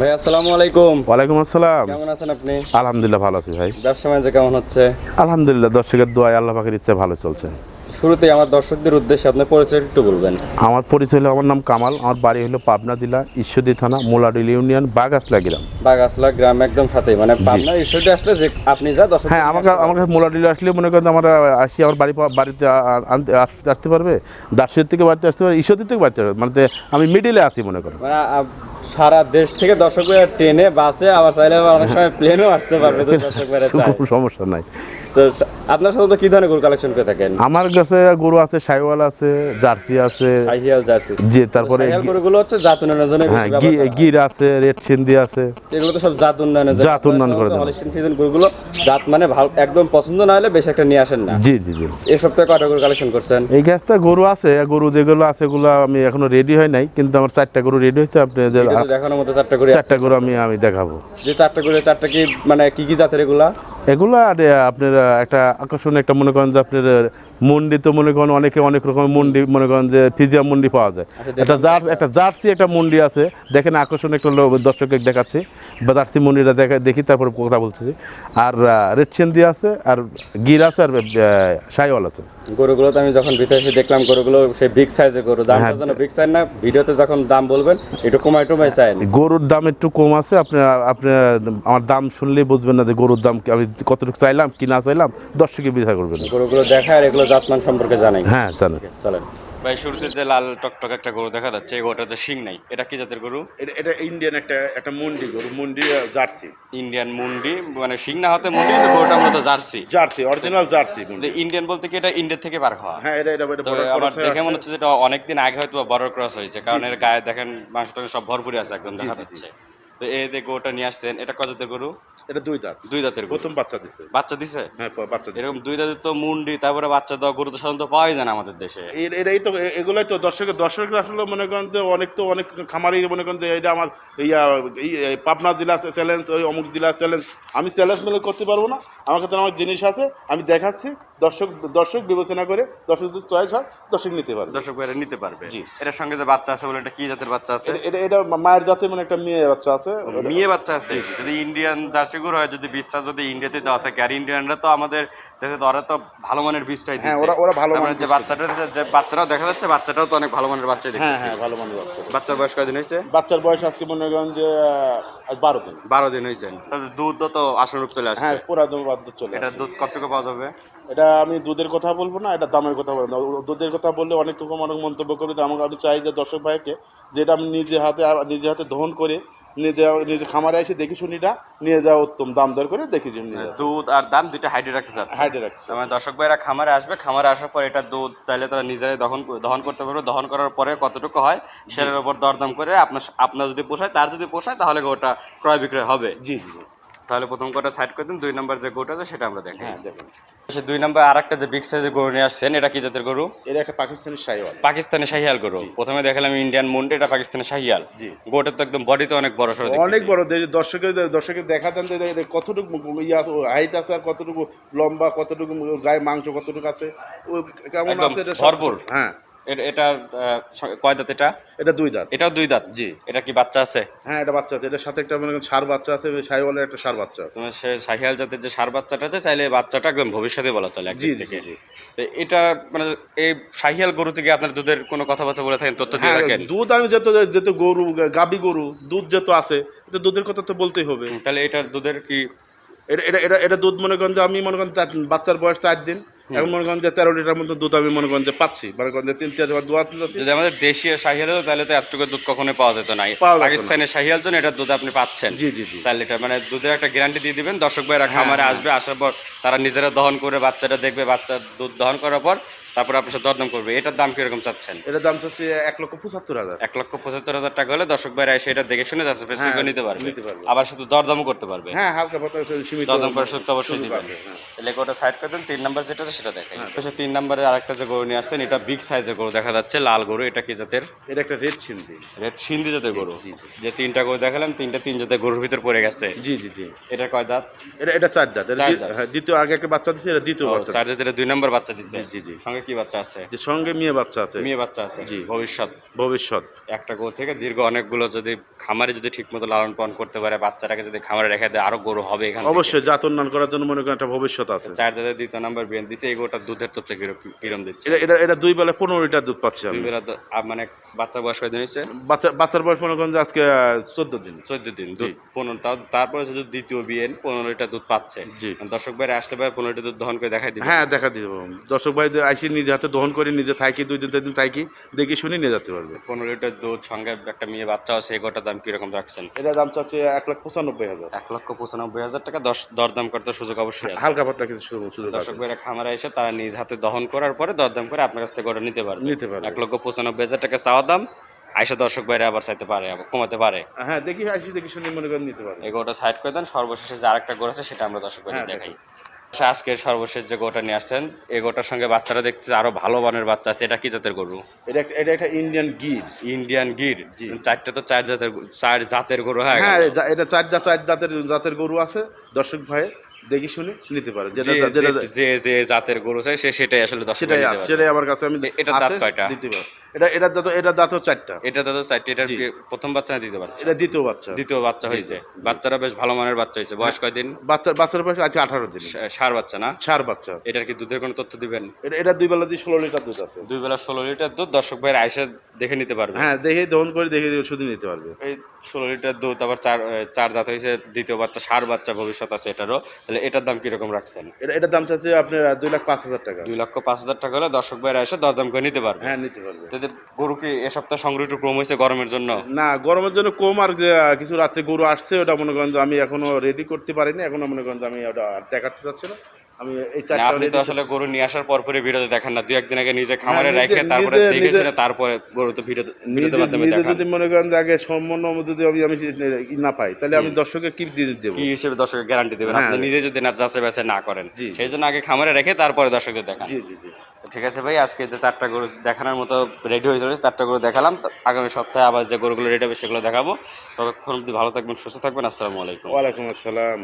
ভাই আসসালামু আলাইকুম। ওয়ালাইকুম আসসালাম। কেমন আছেন আপনি? আলহামদুলিল্লাহ ভালো আছি ভাই। ব্যবসা বাণিজ্য কেমন হচ্ছে? আলহামদুলিল্লাহ দর্শকের দোয়ায় আল্লাহ পাখির ইচ্ছে ভালো চলছে। শুরুতেই আমার দর্শকদের উদ্দেশ্যে আপনার পরিচয় একটু বলবেন। আমার পরিচয় হলো আমার নাম কামাল আমার বাড়ি হলো পাবনা জেলা ঈশ্বরদী থানা মোলাডিল ইউনিয়ন বাগাসলা গ্রাম। বাগাসলা গ্রাম একদম সাথেই মানে পাবনা ঈশ্বরদী আসলে যে আপনি যা দর্শক হ্যাঁ আমাকে আমার কাছে মোলাডিল আসলে মনে করেন আমরা আসি আমার বাড়ি বাড়িতে আনতে আসতে পারবে। দার্শির থেকে বাড়িতে আসতে পারবে ঈশ্বরদী থেকে বাড়িতে আসতে পারবে মানে আমি মিডিলে আছি মনে করেন। মানে সারা দেশ থেকে দর্শক ট্রেনে বাসে আবার চাইলে অনেক সময় প্লেনও আসতে পারবে দর্শক কোনো সমস্যা নাই। তো আপনার সাথে তো কি ধরনের গরু কালেকশন করে থাকেন? আমার কাছে গরু আছে সাইওয়াল আছে জার্সি আছে। জার্সি। যে তারপরে গরুগুলো হচ্ছে জাত উন্নয়নের জন্য হ্যাঁ। গির আছে রেড সিন্ধি আছে। এগুলো তো সব জাত উন্নয়নের জন্য। জাত উন্নয়ন করে দেওয়া। হলিস্টিন ফ্রিজিয়ান গরুগুলো জাত মানে ভালো একদম পছন্দ না হলে বেশি একটা নিয়ে আসেন না। জি জি জি। এই সপ্তাহে কয়টা গরু কালেকশন করছেন? এই গ্যাসটা গরু আছে গরু যেগুলো আছে এগুলো আমি এখনও রেডি হয় নাই কিন্তু আমার চারটা গরু রেডি হয়েছে আপনি দেখানোর মতো চারটা করে চারটা করে আমি আমি দেখাবো। যে চারটা করে চারটা কি মানে কি কি জাতের এগুলা? এগুলো আর আপনার একটা আকর্ষণীয় একটা মনে করেন যে আপনার মন্ডি তো মনে করেন অনেকে অনেক রকমের মন্ডি মনে করেন যে ফিজিয়া মন্ডি পাওয়া যায়। একটা জার একটা জার্সি একটা মন্ডি আছে। দেখেন আকর্ষণীয় একটা লোক দর্শকের দেখাচ্ছি। বা জার্সি মন্ডিটা দেখা দেখি তারপর কথা বলতেছি। আর রেড সেন্দি আছে আর গির আছে আর সাইওয়াল আছে। গরুগুলো তো আমি যখন ভিতরে এসে দেখলাম গরুগুলো সেই বিগ সাইজের গরু। দামটা হ্যাঁ। যেন বিগ সাইজ না ভিডিওতে যখন দাম বলবেন একটু কমাই টমাই চাই গরুর দাম একটু কম আছে আপনি আপনি আমার দাম শুনলেই বুঝবেন না যে গরুর দাম কি আমি কতটুকু চাইলাম কি না চাইলাম দর্শকে বিচার করবেন গরুগুলো আর এগুলো জাতমান সম্পর্কে জানাই। হ্যাঁ জানেন চলেন। ভাই শুরুতে যে লাল টকটক একটা গরু দেখা যাচ্ছে এই গরুটা যে শিং নাই এটা কি জাতের গরু? এটা ইন্ডিয়ান একটা একটা মন্ডি গরু মন্ডি জার্সি। ইন্ডিয়ান মুন্ডি মানে শিং না হতে মুন্ডি কিন্তু গরুটা মূলত জার্সি। জার্সি অরিজিনাল জার্সি যে ইন্ডিয়ান বলতে কি এটা ইন্ডিয়া থেকে বার হওয়া? হ্যাঁ এটা এটা আমার দেখে মনে হচ্ছে যেটা অনেকদিন আগে হয়তো বড় ক্রস হয়েছে কারণ এর গায়ে দেখেন মাংসটা সব ভরপুরি আছে একদম দেখা। যাচ্ছে। তো এই যে গরুটা নিয়ে আসছেন এটা কত জাতের গরু? এটা দুই দাঁত দুই দাঁতের প্রথম বাচ্চা দিছে। বাচ্চা দিছে? হ্যাঁ বাচ্চা এরকম দুই দাঁতের তো মুন্ডি তারপরে বাচ্চা দেওয়া গরু তো সাধারণত পাওয়াই যায় না আমাদের দেশে। এর এটাই তো এগুলাই তো দর্শকের দর্শকরা আসলে মনে করেন যে অনেক তো অনেক খামারি মনে করেন যে এটা আমার ইয়া এই এই পাবনা জেলা চ্যালেঞ্জ ওই অমুক জেলা চ্যালেঞ্জ। আমি চ্যালেঞ্জ মেলে করতে পারব না। আমার কাছে আমার জিনিস আছে আমি দেখাচ্ছি। দর্শক দর্শক বিবেচনা করে দর্শক যদি চয়েস হয় দর্শক নিতে পারবে। দর্শক নিতে পারবে। জি। এটার সঙ্গে যে বাচ্চা আছে বলে এটা কি জাতের বাচ্চা আছে? এটা- এটা এটা মায়ের জাতে মানে একটা মেয়ে বাচ্চা আছে। মেয়ে বাচ্চা আছে। যদি ইন্ডিয়ান জার্সি গরু হয় যদি বীজটা যদি ইন্ডিয়াতে দেওয়া থাকে আর ইন্ডিয়ানরা তো আমাদের দেশে ওরা তো ভালো মানের বীজটাই হ্যাঁ, দিচ্ছে। ওরা- ওরা ভালো মানে মানের যে বাচ্চাটা যে বাচ্চাটাও দেখা যাচ্ছে বাচ্চাটাও তো অনেক ভালো মানের হ্যাঁ দেখতেছি। হ্যাঁ ভালো মানের বাচ্চা। বাচ্চার বয়স কয়দিন হয়েছে? বাচ্চার বয়স আজকে মনে করেন যে আজ বারো দিন। বারো দিন হয়েছে। তাহলে দুধ তো আশানুরূপ চলে আসছে। হ্যাঁ পুরা দম বাধ্য চলে এটা। দুধ কতটুকু পাওয়া যাবে? এটা আমি দুধের কথা বলব না এটা দামের কথা বলব না। দুধের কথা বললে অনেক রকম অনেক মন্তব্য করে তো আমাকে আমি চাই যে দর্শক ভাইকে যেটা আমি নিজে হাতে নিজে হাতে দহন করে নিজে নিজে খামারে এসে দেখি শুনিটা নিয়ে যাওয়া উত্তম। দাম দর করে দেখে নিয়ে যাওয়া। দুধ আর দাম দুইটা হাইডে রাখতে চান হাইডে রাখতে আমার দর্শক ভাইরা খামারে আসবে খামারে আসার পর এটা দুধ তাহলে তারা নিজেরাই দহন দহন করতে পারবে। দহন করার পরে কতটুকু হয় সেটার উপর দরদাম করে আপনার আপনার যদি পোষায় তার যদি পোষায় তাহলে ওটা ক্রয় বিক্রয় হবে। জি জি। তাহলে প্রথম কোটা সাইড করে দিন? দুই নম্বর যে গরুটা আছে সেটা আমরা দেখি হ্যাঁ দেখুন। সে দুই নম্বর আর একটা যে বিগ সাইজের গরু নিয়ে আসছেন এটা কি জাতের গরু? এটা একটা পাকিস্তানি শাহিওয়াল। পাকিস্তানি শাহিয়াল গরু। প্রথমে দেখালাম ইন্ডিয়ান মুন্ডি এটা পাকিস্তানি শাহিয়াল। জি। গোটের তো একদম বডিতে অনেক বড় সড়ো অনেক বড় দর্শকের দর্শকের দেখা দেন যে কতটুকু ইয়া হাইট আছে আর কতটুকু লম্বা কতটুকু গায়ে মাংস কতটুকু আছে কেমন আছে ভরপুর। হ্যাঁ। এটা কয় দাঁত এটা? এটা দুই দাঁত। এটাও দুই দাঁত? জি। এটা কি বাচ্চা আছে? হ্যাঁ এটা বাচ্চা আছে। এটার সাথে একটা মনে সার বাচ্চা আছে শাহিওয়ালের একটা সার বাচ্চা আছে। সে শাহিয়াল জাতের যে সার বাচ্চাটা আছে চাইলে বাচ্চাটা একদম ভবিষ্যতে বলা চলে জি থেকে। জি। এটা মানে এই শাহিয়াল গরু থেকে আপনার দুধের কোনো কথাবার্তা বলে থাকেন তথ্য দিয়ে হ্যাঁ রাখেন? দুধ আমি যেহেতু যেহেতু গরু গাবি গরু দুধ যেহেতু আছে তো দুধের কথা তো বলতেই হবে। তাহলে এটার দুধের কি এটা এটা এটা এটা দুধ মনে করেন যে আমি মনে করেন চার- বাচ্চার বয়স চার দিন। এখন মনে করেন যে তেরো লিটার মতো দুধ আমি মনে করেন যে পাচ্ছি। মনে করেন যে তিন চার দোয়া যদি আমাদের দেশীয় শাহিয়াল হতো তাহলে তো এতটুকু দুধ কখনোই পাওয়া যেত না। পাকিস্তানের শাহিয়াল জন্য এটা দুধ আপনি পাচ্ছেন। জি জি জি। চার লিটার মানে দুধের একটা গ্যারান্টি দিয়ে দিবেন। দর্শক ভাইরা খামারে হ্যাঁ। আসবে আসার পর তারা নিজেরা দহন করে বাচ্চাটা দেখবে বাচ্চা দুধ দহন করার পর তারপর আপনার সাথে দরদাম করবে। এটার দাম কীরকম চাচ্ছেন? এটার দাম হচ্ছে এক লক্ষ পঁচাত্তর হাজার। এক লক্ষ পঁচাত্তর হাজার টাকা হলে দর্শক ভাইরা এসে এটা দেখে শুনে যাচ্ছে বেশি নিতে পারবে। আবার শুধু দরদামও করতে পারবে। হ্যাঁ হালকা পাতলা সীমিত দরদাম করার সুযোগ অবশ্যই দিবেন। আছে, হ্যাঁ। তাহলে ওটা সাইড করে দেন তিন নাম্বার যেটা সেটা দেখাই। আচ্ছা তিন নাম্বারে আরেকটা যে গরু নিয়ে আসছেন এটা বিগ সাইজের গরু দেখা যাচ্ছে লাল গরু। এটা কি জাতের? এটা একটা রেড সিন্ধি। রেড সিন্ধি জাতের গরু। যে তিনটা গরু দেখালাম তিনটা তিন জাতের গরুর ভিতর পড়ে গেছে। জি জি জি। এটা কয় দাঁত এটা এটা চার দাঁত। হ্যাঁ দ্বিতীয় আগে একটা বাচ্চা দিচ্ছে এটা দ্বিতীয় বাচ্চা চার জাতের দুই নম্বর বাচ্চা দিচ্ছে জি, জি, জি। সঙ্গে কি বাচ্চা আছে? যে সঙ্গে মেয়ে বাচ্চা আছে। মেয়ে বাচ্চা আছে। জি। ভবিষ্যৎ। ভবিষ্যৎ। একটা গরু থেকে দীর্ঘ অনেকগুলো যদি খামারে যদি ঠিকমতো লালন পালন করতে পারে বাচ্চাটাকে যদি খামারে রেখে দেয় আরও গরু হবে এখানে অবশ্যই জাত উন্নয়ন করার জন্য মনে করেন একটা ভবিষ্যৎ আছে। চার দাদের দ্বিতীয় নাম্বার দিচ্ছে এই গরুটার দুধের তথ্য কীরকম কিরম দিচ্ছে। এটা এটা এটা দুই বেলা পনেরো লিটার দুধ পাচ্ছি দুই বেলা মানে বাচ্চা বয়স কয়দিন হয়েছে? বাচ্চা বাচ্চার বয়স মনে করেন যে আজকে চোদ্দ দিন। চোদ্দ দিন দুধ পনেরো তারপরে যদি দ্বিতীয় বিয়েন পনেরো লিটার দুধ পাচ্ছে জি। দর্শক ভাইরা আসলে ভাই পনেরো লিটার দুধ দহন করে দেখাই দিবে হ্যাঁ দেখা দিব। দর্শক ভাই আইসি নিজে হাতে দহন করে নিজে থাকি দুই দিন তিন দিন থাকি দেখে শুনে নিয়ে যেতে পারবে। পনেরো লিটার দুধ সঙ্গে একটা মেয়ে বাচ্চা আছে এই গোটার দাম কীরকম রাখছেন? এটা দাম চাচ্ছে এক লাখ পঁচানব্বই হাজার। এক লক্ষ পঁচানব্বই হাজার টাকা দশ দরদাম করতে সুযোগ অবশ্যই আছে। হালকা পাতলা কিছু সুযোগ- দর্শক ভাইরা খামারে এসে তারা নিজ হাতে দহন করার পরে দরদাম করে আপনার কাছ থেকে গোটা নিতে পারবে। নিতে পারবে। এক লক্ষ পঁচানব্বই হাজার টাকা চাওয়া দাম আইসা দর্শক ভাইরা আবার চাইতে পারে আবার কমাতে পারে। হ্যাঁ দেখি আইসি দেখি শুনে মনে করেন নিতে পারবে। এই গোটা সাইড করে দেন সর্বশেষে যে আরেকটা গোড় আছে সেটা আমরা দর্শক ভাইরা হ্যাঁ, দেখাই। আজকের সর্বশেষ যে গোটা নিয়ে আসছেন এই গোটার সঙ্গে বাচ্চারা দেখতেছে আরও ভালো মানের বাচ্চা আছে। এটা কি জাতের গরু? এটা একটা এটা একটা ইন্ডিয়ান গির। ইন্ডিয়ান গির? জি। চারটা তো চার জাতের চার জাতের গরু হ্যাঁ? হ্যাঁ এটা চার জাত চার জাতের জাতের গরু আছে দর্শক ভাই দেখি শুনে নিতে পারে। যেটা যে- যে- জাতের গরু চাই সে সেটাই আসলে সেটাই। সেটাই আমার কাছে আমি এ- এটার দাঁত কয়টা? দিতে এটা এটার দাঁত এটার দাঁত চারটা। এটা দাদা চারটি। এটার কি প্রথম বাচ্চা না দিতে এটা দ্বিতীয় বাচ্চা। দ্বিতীয় বাচ্চা হয়েছে। বাচ্চারা বেশ ভালো মানের বাচ্চা হয়েছে। বয়স কয়দিন বাচ্চার বাচ্চার বয়স আছে আঠারো দিন। সা- ষাঁড় বাচ্চা না? চার বাচ্চা। এটার কি দুধের কোনো তথ্য দিবেন? এটা এটা দুই বেলা দিয়ে ষোলো লিটার দুধ আছে। দুই বেলা ষোলো লিটার দুধ দর্শক ভাইয়ের আইসা দেখে নিতে পারবে। হ্যাঁ দেখে দহন করে দেখে শুধু নিতে পারবে। এই ষোলো লিটার দুধ আবার চার চার দাঁত হয়েছে দ্বিতীয় বাচ্চা সার বাচ্চা ভবিষ্যৎ আছে এটারও। তাহলে এটার দাম কীরকম রাখছেন? এটা এটার দাম চাচ্ছে আপনার দুই লাখ পাঁচ হাজার টাকা। দুই লক্ষ পাঁচ হাজার টাকা হলে দর্শক ভাইরা এসে দরদাম করে নিতে পারবে। হ্যাঁ নিতে পারবে। তাদের গরু কি এ সপ্তাহ সংগ্রহ একটু কম হয়েছে গরমের জন্য? না গরমের জন্য কম আর কিছু রাত্রে গরু আসছে ওটা মনে করেন আমি এখনও রেডি করতে পারিনি এখনও মনে করেন আমি ওটা দেখাতে চাচ্ছি না। আমি এই চারটা আপনি তো আসলে গরু নিয়ে আসার পর পরে ভিডিওতে দেখেন না। দুই একদিন আগে নিজে খামারে রেখে তারপরে তারপরে গরু তো ভিডিও ভিডিওতে মাধ্যমে নিজে যদি মনে করেন যে আগে সম্পূর্ণ যদি আমি আমি না পাই তাহলে আমি দর্শকের কি দিয়ে দেবো। কি হিসেবে দর্শকের গ্যারান্টি দেবেন? হ্যাঁ। আপনি নিজে যদি না যাচাই বাছাই না করেন। সেই জন্য আগে খামারে রেখে তারপরে দর্শকদের দেখান। জি জি জি। ঠিক আছে ভাই আজকে যে চারটা গরু দেখানোর মতো রেডি হয়ে চলেছে চারটা গরু দেখালাম। আগামী সপ্তাহে আবার যে গরুগুলো রেডি হবে সেগুলো দেখাবো। ততক্ষণ ভালো থাকবেন সুস্থ থাকবেন। আসসালামু আলাইকুম। ওয়ালাইকুম আসসালাম।